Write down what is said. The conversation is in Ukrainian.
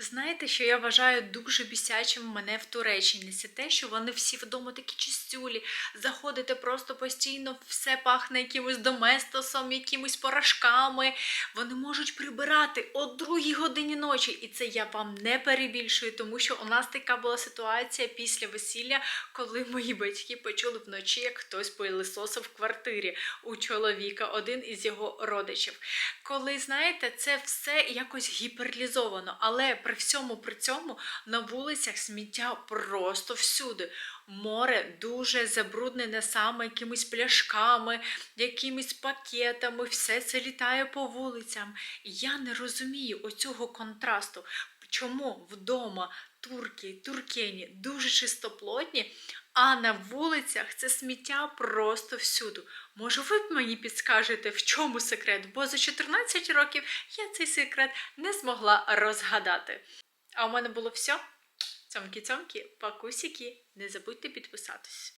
Знаєте, що я вважаю дуже бісячим мене в Туреччині? Це те, що вони всі вдома такі чистюлі, заходите просто постійно, все пахне якимось доместосом, якимось порошками. Вони можуть прибирати о другій годині ночі. І це я вам не перебільшую, тому що у нас така була ситуація після весілля, коли мої батьки почули вночі, як хтось пилисосив в квартирі у чоловіка, один із його родичів. Коли знаєте, це все якось гіперлізовано, але при всьому при цьому на вулицях сміття просто всюди. Море дуже забруднене саме якимись пляшками, якимись пакетами, все це літає по вулицям. Я не розумію оцього контрасту. Чому вдома турки, туркені дуже чистоплотні, а на вулицях це сміття просто всюду. Може, ви б мені підскажете, в чому секрет? Бо за 14 років я цей секрет не змогла розгадати. А у мене було все. Цьомкі-цьомкі, пакусіки. Не забудьте підписатись.